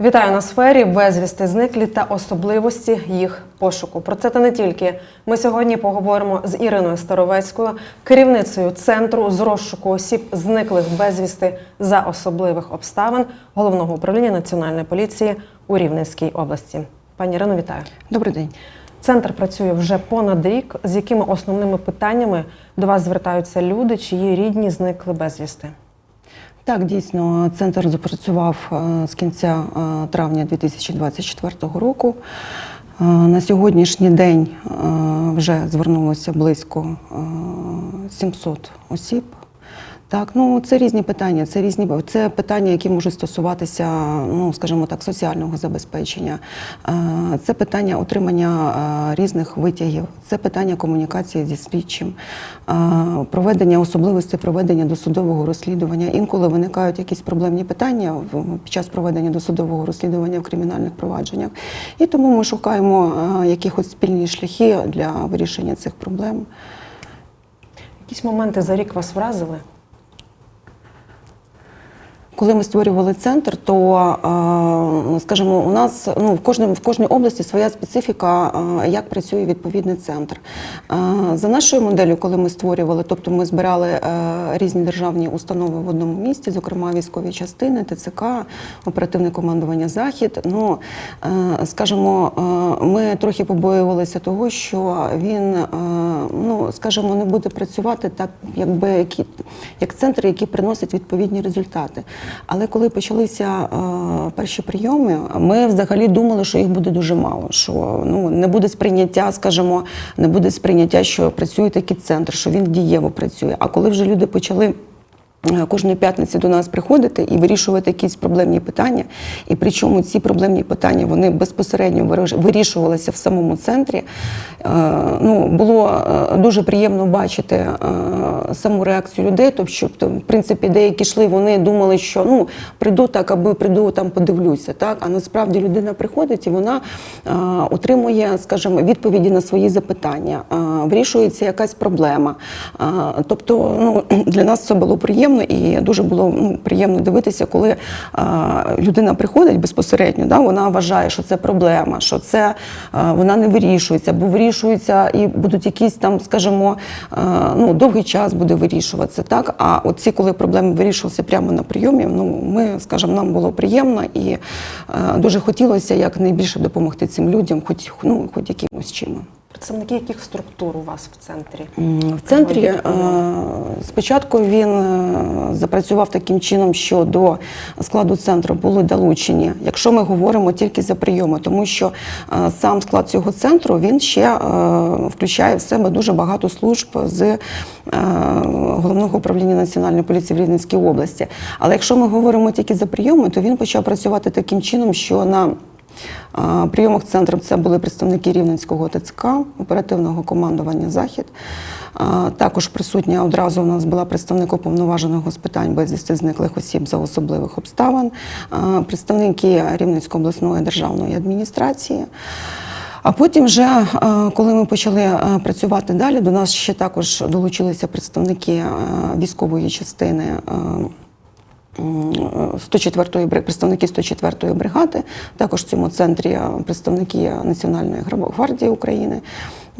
Вітаю на сфері безвісти зниклі та особливості їх пошуку. Про це та не тільки. Ми сьогодні поговоримо з Іриною Старовецькою, керівницею центру з розшуку осіб, зниклих безвісти за особливих обставин головного управління національної поліції у Рівненській області. Пані Ірино, вітаю. Добрий день. Центр працює вже понад рік. З якими основними питаннями до вас звертаються люди, чиї рідні зникли безвісти? Так, дійсно, центр запрацював е, з кінця е, травня 2024 року. Е, На сьогоднішній день вже звернулося близько е, 700 осіб. Так, ну це різні питання. Це різні це питання, які можуть стосуватися, ну скажімо так, соціального забезпечення. Це питання отримання різних витягів, це питання комунікації зі слідчим, проведення особливостей проведення досудового розслідування. Інколи виникають якісь проблемні питання під час проведення досудового розслідування в кримінальних провадженнях. І тому ми шукаємо якихось спільні шляхи для вирішення цих проблем. Якісь моменти за рік вас вразили? Коли ми створювали центр, то е, скажімо, у нас ну в кожному в кожній області своя специфіка, е, як працює відповідний центр. Е, За нашою моделлю, коли ми створювали, тобто ми збирали різні державні установи в одному місті, зокрема військові частини, ТЦК, оперативне командування Захід. Ну скажімо, ми трохи побоювалися того, що він, ну скажімо, не буде працювати так, якби як центр, який приносить відповідні результати. Але коли почалися е, перші прийоми, ми взагалі думали, що їх буде дуже мало. Що ну не буде сприйняття, скажімо, не буде сприйняття, що працює такий центр, що він дієво працює. А коли вже люди почали. Е, Кожної п'ятниці до нас приходити і вирішувати якісь проблемні питання. І причому ці проблемні питання вони безпосередньо вирішувалися в самому центрі. Е, Ну, було е, дуже приємно бачити саму реакцію людей. Тобто, в принципі, деякі йшли, вони думали, що ну прийду так, аби прийду там подивлюся. Так? А насправді людина приходить і вона отримує, скажімо, відповіді на свої запитання, вирішується якась проблема. Тобто, ну, для нас це було приємно і дуже було ну, приємно дивитися, коли е, людина приходить безпосередньо, да, вона вважає, що це проблема, що це е, вона не вирішується, бо вирішується і будуть якісь там, скажімо, е, ну, довгий час буде вирішуватися. Так? А оці, коли проблеми вирішувалися прямо на прийомі, ну, ми, скажімо, нам було приємно і е, дуже хотілося якнайбільше допомогти цим людям, хоч, ну, хоч якимось чином. Представники яких структур у вас в центрі? В центрі е, спочатку він е, запрацював таким чином, що до складу центру були долучені, якщо ми говоримо тільки за прийоми, тому що е, сам склад цього центру він ще включає в себе дуже багато служб з головного управління національної поліції в Рівненській області. Але якщо ми говоримо тільки за прийоми, то він почав працювати таким чином, що на а, Прийомах центру це були представники Рівненського ТЦК, оперативного командування Захід. Також присутня одразу у нас була представник уповноваженого з питань безвісти зниклих осіб за особливих обставин, представники Рівненської обласної державної адміністрації. А потім, вже, коли ми почали працювати далі, до нас ще також долучилися представники військової частини. Е, м, 104-ї бри- представники 104-ї бригади, також в цьому центрі представники Національної гвардії України.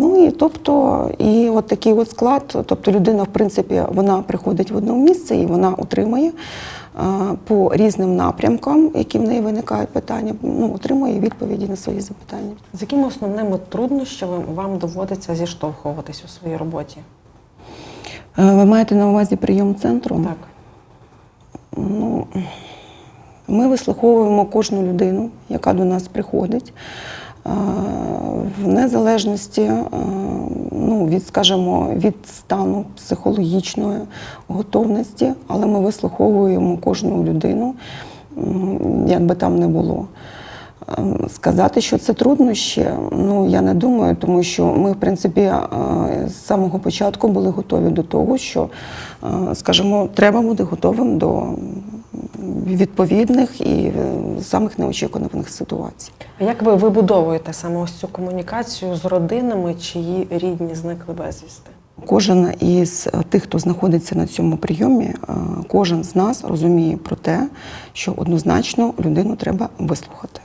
Ну і тобто, і от такий от склад, тобто людина, в принципі, вона приходить в одне місце і вона отримує по різним напрямкам, які в неї виникають питання, ну, отримує відповіді на свої запитання. З якими основними труднощами вам доводиться зіштовхуватись у своїй роботі? Е, Ви маєте на увазі прийом центру? Так. Ну, ми вислуховуємо кожну людину, яка до нас приходить. В незалежності ну, від, скажімо, від стану психологічної готовності, але ми вислуховуємо кожну людину, як би там не було. Сказати, що це труднощі, ну я не думаю, тому що ми, в принципі, е, з самого початку були готові до того, що, е, скажімо, треба бути готовим до відповідних і е, самих неочікуваних ситуацій. А як ви вибудовуєте саме ось цю комунікацію з родинами, чиї рідні зникли безвісти? кожен із тих, хто знаходиться на цьому прийомі, кожен з нас розуміє про те, що однозначно людину треба вислухати.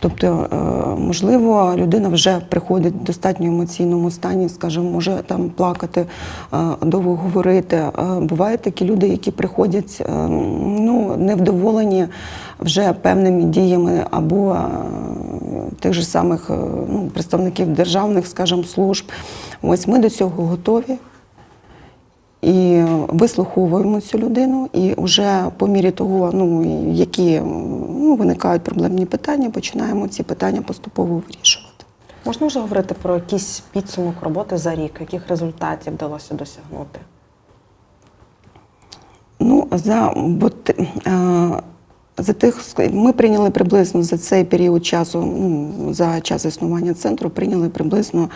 Тобто, е, можливо, людина вже приходить в достатньо емоційному стані, скажімо, може там плакати, е, довго говорити. Е, Бувають такі люди, які приходять ну, невдоволені вже певними діями або тих же самих ну, представників державних, скажімо, служб. Ось ми до цього готові. І вислуховуємо цю людину, і вже по мірі того, ну які ну, виникають проблемні питання, починаємо ці питання поступово вирішувати. Можна вже говорити про якийсь підсумок роботи за рік, яких результатів вдалося досягнути? Ну, за, бо, за тих ми прийняли приблизно за цей період часу, ну, за час існування центру, прийняли приблизно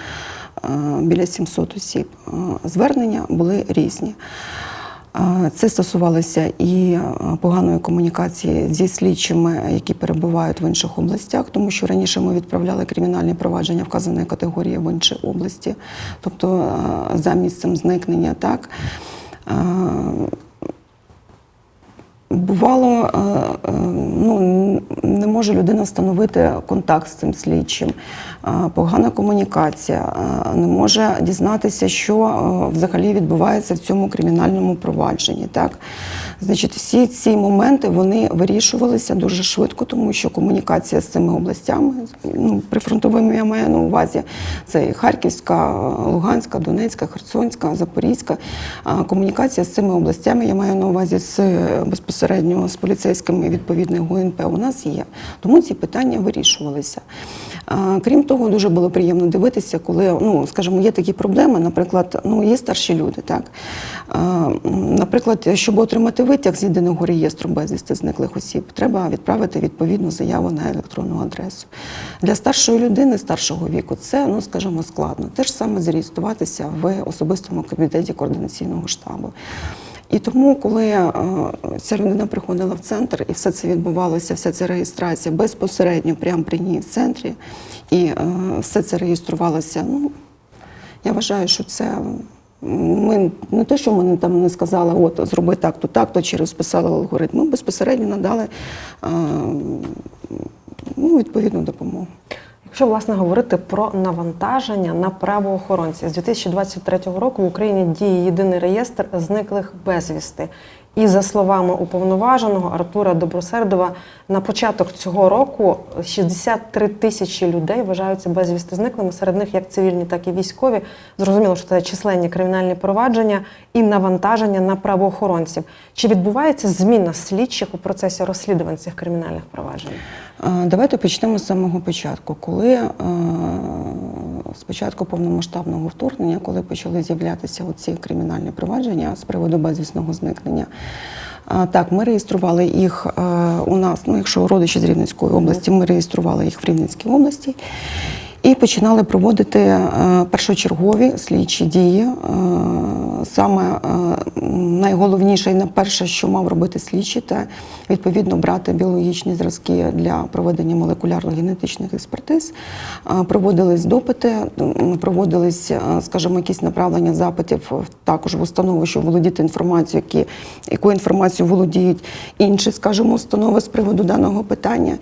біля 700 осіб. Е, Звернення були різні. Е, Це стосувалося і е, поганої комунікації зі слідчими, які перебувають в інших областях, тому що раніше ми відправляли кримінальні провадження вказаної категорії в інші області, тобто е, за місцем зникнення, так. Е, Бувало, е, е, ну, не може людина встановити контакт з цим слідчим, Е, погана комунікація, не може дізнатися, що взагалі відбувається в цьому кримінальному провадженні. Так? Значить, всі ці моменти вони вирішувалися дуже швидко, тому що комунікація з цими областями, ну, прифронтовими я маю на увазі, це і Харківська, Луганська, Донецька, Херсонська, Запорізька. Комунікація з цими областями я маю на увазі з безпосередньо з поліцейськими відповідних ГУНП у нас є. Тому ці питання вирішувалися. Крім того, дуже було приємно дивитися, коли, ну, скажімо, є такі проблеми, наприклад, ну, є старші люди, так. Наприклад, щоб отримати витяг з єдиного реєстру безвісти зниклих осіб, треба відправити відповідну заяву на електронну адресу. Для старшої людини старшого віку це, ну, скажімо, складно. Те ж саме зареєструватися в особистому кабінеті координаційного штабу. І тому, коли е, ця людина приходила в центр, і все це відбувалося, вся ця реєстрація безпосередньо прямо при ній в центрі, і е, все це реєструвалося, ну, я вважаю, що це ми не те, що ми там не сказали, от зроби так, то так, то чи розписали алгоритм. Ми безпосередньо надали е, ну, відповідну допомогу. Якщо власне говорити про навантаження на правоохоронців, з 2023 року в Україні діє єдиний реєстр зниклих безвісти. І за словами уповноваженого Артура Добросердова, на початок цього року 63 тисячі людей вважаються безвісти зниклими. Серед них як цивільні, так і військові. Зрозуміло, що це численні кримінальні провадження і навантаження на правоохоронців. Чи відбувається зміна слідчих у процесі розслідувань цих кримінальних проваджень? Е, Давайте почнемо з самого початку. Коли е, з повномасштабного вторгнення, коли почали з'являтися оці кримінальні провадження з приводу безвісного зникнення. Так, ми реєстрували їх е, у нас, ну якщо родичі з Рівненської області, ми реєстрували їх в Рівненській області і починали проводити е, першочергові слідчі дії. Е, Саме е, найголовніше і найперше, що мав робити слідчий, це відповідно брати біологічні зразки для проведення молекулярно-генетичних експертиз. Проводились допити, проводились, скажімо, якісь направлення запитів також в установи, щоб володіти інформацією, які, якою інформацією володіють інші, скажімо, установи з приводу даного питання.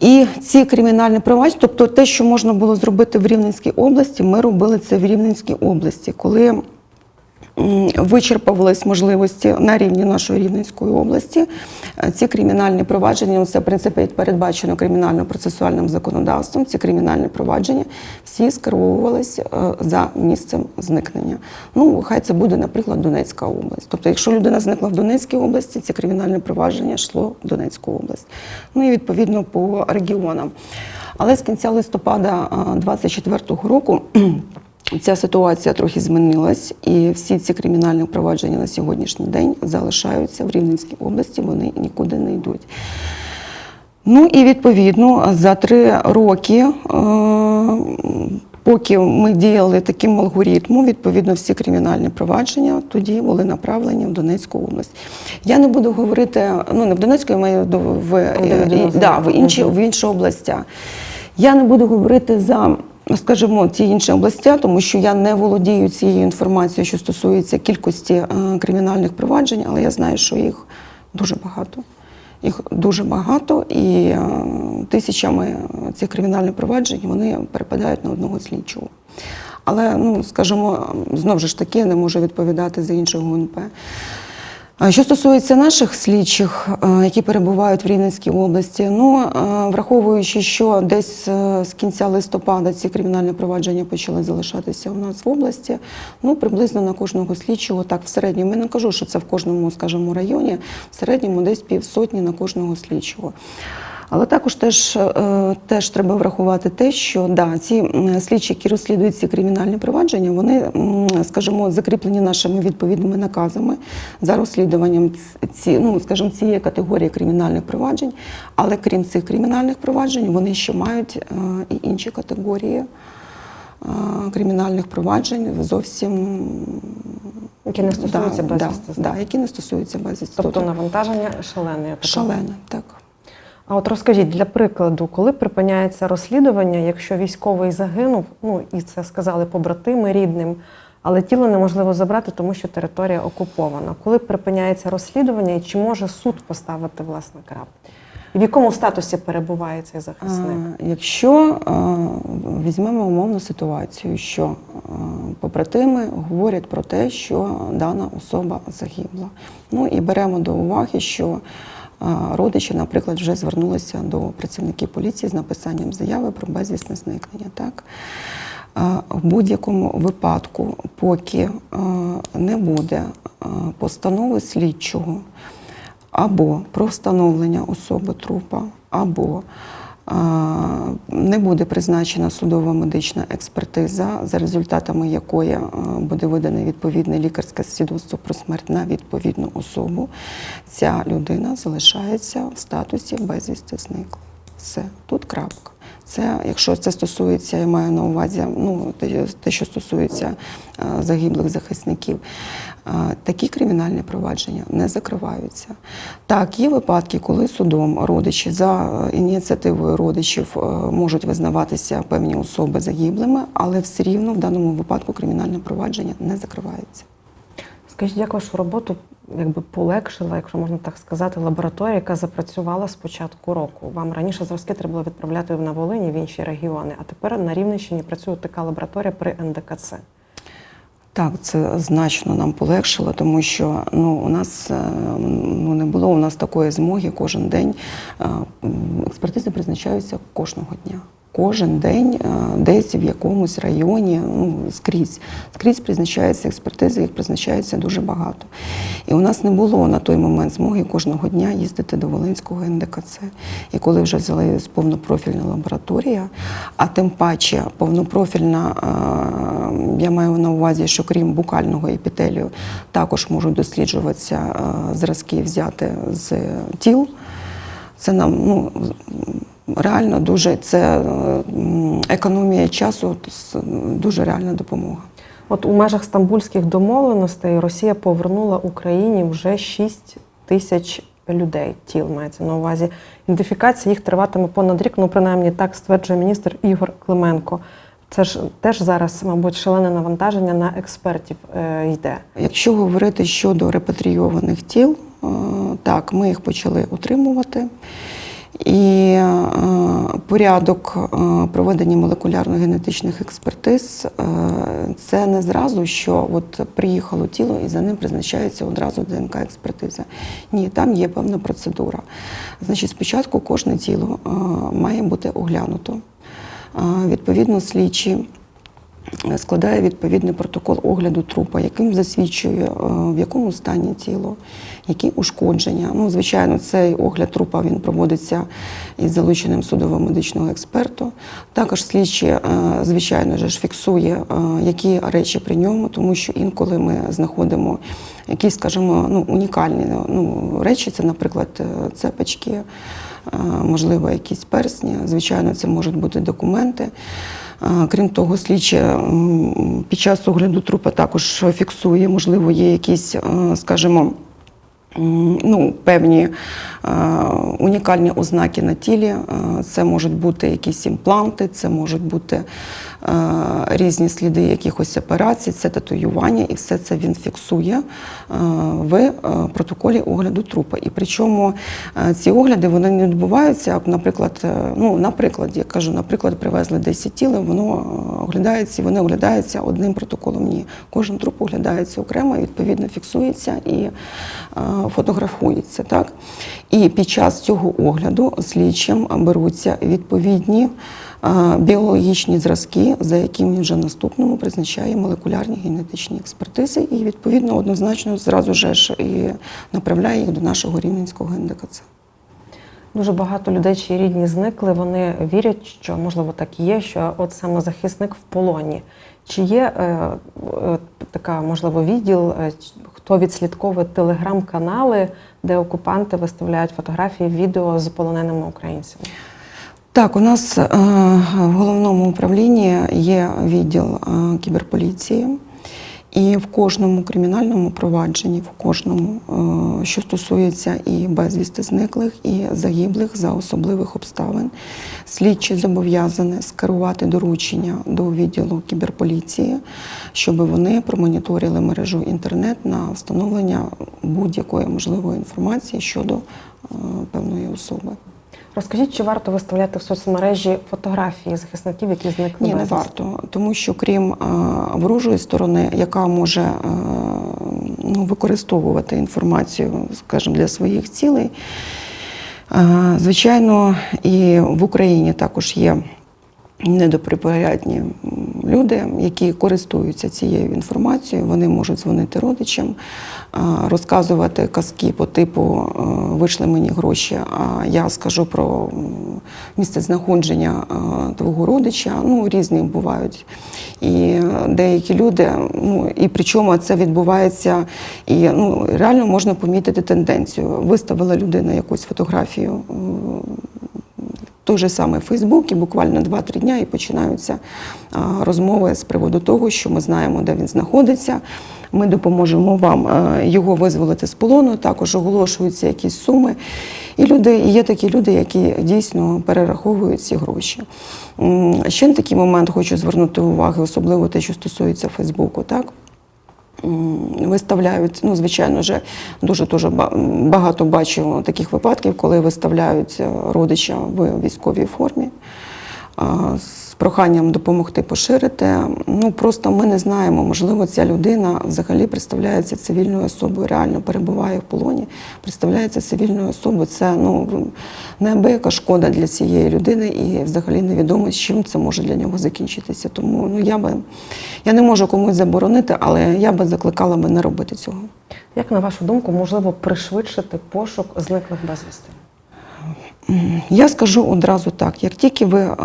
І ці кримінальні провадження, тобто те, що можна було зробити в Рівненській області, ми робили це в Рівненській області, коли вичерпувались можливості на рівні нашої Рівненської області. Е, Ці кримінальні провадження, ну, це в принципі передбачено кримінально-процесуальним законодавством. Ці кримінальні провадження всі скеровувалися е, за місцем зникнення. Ну, хай це буде, наприклад, Донецька область. Тобто, якщо людина зникла в Донецькій області, ці кримінальне провадження йшло в Донецьку область. Ну і відповідно по регіонам. Але з кінця листопада 2024 року Ця ситуація трохи змінилась, і всі ці кримінальні провадження на сьогоднішній день залишаються в Рівненській області, вони нікуди не йдуть. Ну і відповідно за три роки, е, поки ми діяли таким алгоритмом, відповідно всі кримінальні провадження тоді були направлені в Донецьку область. Я не буду говорити, ну не в Донецьку, я маю в, в, і- людина да, в інші, в інші областя. Я не буду говорити за скажімо, ті інші області, тому що я не володію цією інформацією, що стосується кількості е, кримінальних проваджень, але я знаю, що їх дуже багато. Їх дуже багато, і е, тисячами цих кримінальних проваджень вони перепадають на одного слідчого. Але, ну, скажімо, знову ж таки, не можу відповідати за іншого ГУНП. Що стосується наших слідчих, е, які перебувають в Рівненській області, ну е, враховуючи, що десь е, з кінця листопада ці кримінальні провадження почали залишатися у нас в області, ну приблизно на кожного слідчого, так в середньому, я не кажу, що це в кожному, скажімо, районі, в середньому десь півсотні на кожного слідчого. Але також теж, е, теж треба врахувати те, що да, ці слідчі, які розслідують ці кримінальні провадження, вони, скажімо, закріплені нашими відповідними наказами за розслідуванням ці, ну, скажімо, цієї категорії кримінальних проваджень. Але крім цих кримінальних проваджень, вони ще мають е, і інші категорії е, кримінальних проваджень зовсім Які не стосуються да, безвісти да, да, які не стосуються безвісти. Тобто навантаження шалене. я так шалене, так. А от розкажіть для прикладу, коли припиняється розслідування, якщо військовий загинув, ну і це сказали побратими рідним, але тіло неможливо забрати, тому що територія окупована. Коли припиняється розслідування, і чи може суд поставити власне крапку? В якому статусі перебуває цей захисник? А, Якщо а, візьмемо умовну ситуацію, що а, побратими говорять про те, що дана особа загибла. Ну і беремо до уваги, що родичі, наприклад, вже звернулися до працівників поліції з написанням заяви про безвісне зникнення. Так? В будь-якому випадку, поки не буде постанови слідчого, або про встановлення особи трупа, або не буде призначена судова медична експертиза, за результатами якої буде видане відповідне лікарське свідоцтво про смерть на відповідну особу, ця людина залишається в статусі безвісти зниклої. Все, тут крапка. Це, якщо це стосується, я маю на увазі, ну те, що стосується загиблих захисників, такі кримінальні провадження не закриваються. Так, є випадки, коли судом родичі за е, ініціативою родичів е, можуть визнаватися певні особи загиблими, але все рівно в даному випадку кримінальне провадження не закривається. Скажіть, як вашу роботу якби полегшила, якщо можна так сказати, лабораторія, яка запрацювала з початку року? Вам раніше зразки треба було відправляти на Волині в інші регіони, а тепер на Рівненщині працює така лабораторія при НДКЦ. Так, це значно нам полегшило, тому що ну, у нас е, ну, не було у нас такої змоги кожен день. Е, Експертизи призначаються кожного дня. Кожен день е, десь в якомусь районі, ну скрізь. Скрізь призначаються експертизи, їх призначається дуже багато. І у нас не було на той момент змоги кожного дня їздити до Волинського НДКЦ. І коли вже взяли повнопрофільна лабораторія, а тим паче повнопрофільна, е, я маю на увазі, що крім букального епітелію, також можуть досліджуватися е, зразки взяти з тіл. Це нам ну, реально дуже це е, економія часу, дуже реальна допомога. От у межах стамбульських домовленостей Росія повернула Україні вже 6 тисяч людей. Тіл мається на увазі. Ідентифікація їх триватиме понад рік. Ну принаймні так стверджує міністр Ігор Клименко. Це ж теж зараз, мабуть, шалене навантаження на експертів е, йде. Якщо говорити щодо репатрійованих тіл, е, так, ми їх почали утримувати. І е, порядок е, проведення молекулярно-генетичних експертиз е, це не зразу, що от приїхало тіло і за ним призначається одразу ДНК-експертиза. Ні, там є певна процедура. Значить, спочатку кожне тіло має бути оглянуто. Відповідно, слідчі складає відповідний протокол огляду трупа, яким засвідчує, е, в якому стані тіло, які ушкодження. Ну, звичайно, цей огляд трупа він проводиться із залученням судово-медичного експерту. Також слідчий, е, звичайно ж, фіксує, е, які речі при ньому, тому що інколи ми знаходимо якісь, скажімо, ну, унікальні ну, речі, це, наприклад, цепочки. Можливо, якісь персні. Звичайно, це можуть бути документи. Крім того, слідчі під час огляду трупа також фіксує, можливо, є якісь, скажімо, ну, певні е, унікальні ознаки на тілі. Е, Це можуть бути якісь імпланти, це можуть бути е, різні сліди якихось операцій, це татуювання, і все це він фіксує в протоколі огляду трупа. І причому ці огляди вони не відбуваються, наприклад, ну, наприклад, я кажу, наприклад, привезли 10 тіл, воно оглядається, вони оглядаються одним протоколом. Ні, кожен труп оглядається окремо, відповідно фіксується і фотографується. Так? І під час цього огляду слідчим беруться відповідні е, біологічні зразки, за якими він вже наступному призначає молекулярні генетичні експертизи, і відповідно однозначно зразу ж і направляє їх до нашого рівненського НДКЦ. Дуже багато людей, чиї рідні зникли, вони вірять, що можливо так і є, що от саме захисник в полоні. Чи є е, е, така, можливо, відділ, е, хто відслідковує телеграм-канали, де окупанти виставляють фотографії, відео з полоненими українцями? Так, у нас е, в головному управлінні є відділ е, кіберполіції, і в кожному кримінальному провадженні, в кожному, е, що стосується і безвісти зниклих, і загиблих за особливих обставин, слідчі зобов'язані скерувати доручення до відділу кіберполіції, щоб вони промоніторили мережу інтернет на встановлення будь-якої можливої інформації щодо е, певної особи. Розкажіть, чи варто виставляти в соцмережі фотографії захисників, які зникли Ні, не варто, тому що крім е, ворожої сторони, яка може е, ну, використовувати інформацію, скажімо, для своїх цілей, е, звичайно, і в Україні також є недоприпорядні люди, які користуються цією інформацією. Вони можуть дзвонити родичам, розказувати казки по типу е, вийшли мені гроші, а я скажу про місце знаходження твого родича. Ну, різні бувають. І деякі люди, ну і причому це відбувається, і ну реально можна помітити тенденцію. Виставила людина якусь фотографію. Той же самий Фейсбук, і буквально 2-3 дня і починаються розмови з приводу того, що ми знаємо, де він знаходиться. Ми допоможемо вам е, його визволити з полону. Також оголошуються якісь суми. І люди, і є такі люди, які дійсно перераховують ці гроші. Ще на такий момент хочу звернути увагу, особливо те, що стосується Фейсбуку. Так? Виставляють, ну, звичайно, вже дуже дуже ба- багато бачу таких випадків, коли виставляють е, родича в військовій формі проханням допомогти поширити. Ну просто ми не знаємо, можливо, ця людина взагалі представляється цивільною особою, реально перебуває в полоні, представляється цивільною особою. Це ну неабияка шкода для цієї людини, і взагалі невідомо, з чим це може для нього закінчитися. Тому ну я би я не можу комусь заборонити, але я би закликала би не робити цього. Як на вашу думку, можливо пришвидшити пошук зниклих безвісти? Я скажу одразу так: як тільки ви е,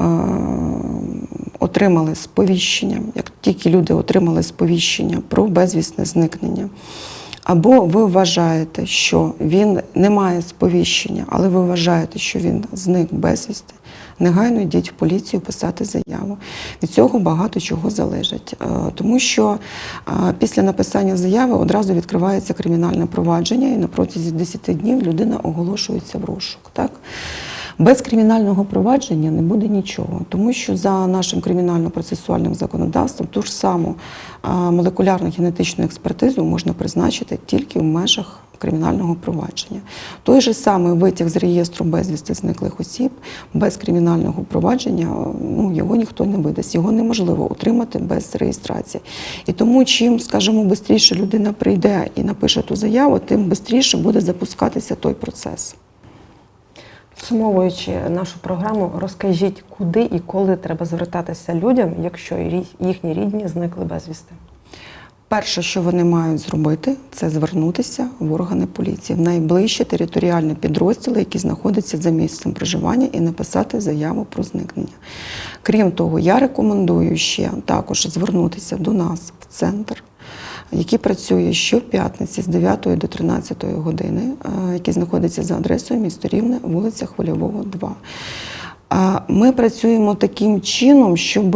отримали сповіщення, як тільки люди отримали сповіщення про безвісне зникнення, або ви вважаєте, що він не має сповіщення, але ви вважаєте, що він зник безвісти, негайно йдіть в поліцію писати заяву. Від цього багато чого залежить. Е, Тому що е, після написання заяви одразу відкривається кримінальне провадження, і на протязі 10 днів людина оголошується в розшук. Так? Без кримінального провадження не буде нічого, тому що за нашим кримінально-процесуальним законодавством ту ж саму а, молекулярну генетичну експертизу можна призначити тільки в межах кримінального провадження. Той же самий витяг з реєстру безвісти зниклих осіб без кримінального провадження ну, його ніхто не видасть, його неможливо отримати без реєстрації. І тому, чим, скажімо, швидше людина прийде і напише ту заяву, тим швидше буде запускатися той процес. Підсумовуючи нашу програму, розкажіть, куди і коли треба звертатися людям, якщо їхні рідні зникли безвісти. Перше, що вони мають зробити, це звернутися в органи поліції в найближчі територіальні підрозділи, які знаходяться за місцем проживання, і написати заяву про зникнення. Крім того, я рекомендую ще також звернутися до нас в центр. Який працює щоп'ятниці з 9 до 13 години, які який знаходиться за адресою місто Рівне, вулиця Хвильового, 2. А Ми працюємо таким чином, щоб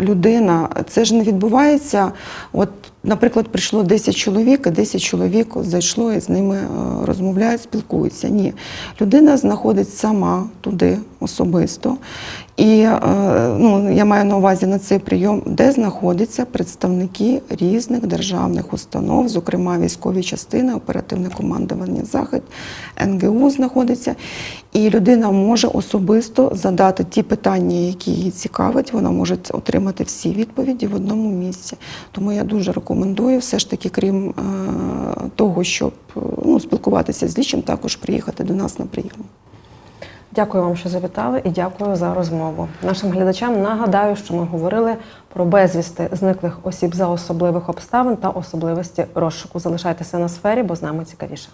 людина, це ж не відбувається от наприклад, прийшло 10 чоловік, і 10 чоловік зайшло і з ними е, розмовляють, спілкуються. Ні, людина знаходить сама туди особисто. І е, ну, я маю на увазі на цей прийом, де знаходяться представники різних державних установ, зокрема військові частини, оперативне командування Захід, НГУ знаходиться. І людина може особисто задати ті питання, які її цікавить. Вона може отримати всі відповіді в одному місці. Тому я дуже рекомендую, все ж таки, крім е, того, щоб е, ну, спілкуватися з лічим, також приїхати до нас на прийом. Дякую вам, що завітали, і дякую за розмову. Нашим глядачам нагадаю, що ми говорили про безвісти зниклих осіб за особливих обставин та особливості розшуку. Залишайтеся на сфері, бо з нами цікавіше.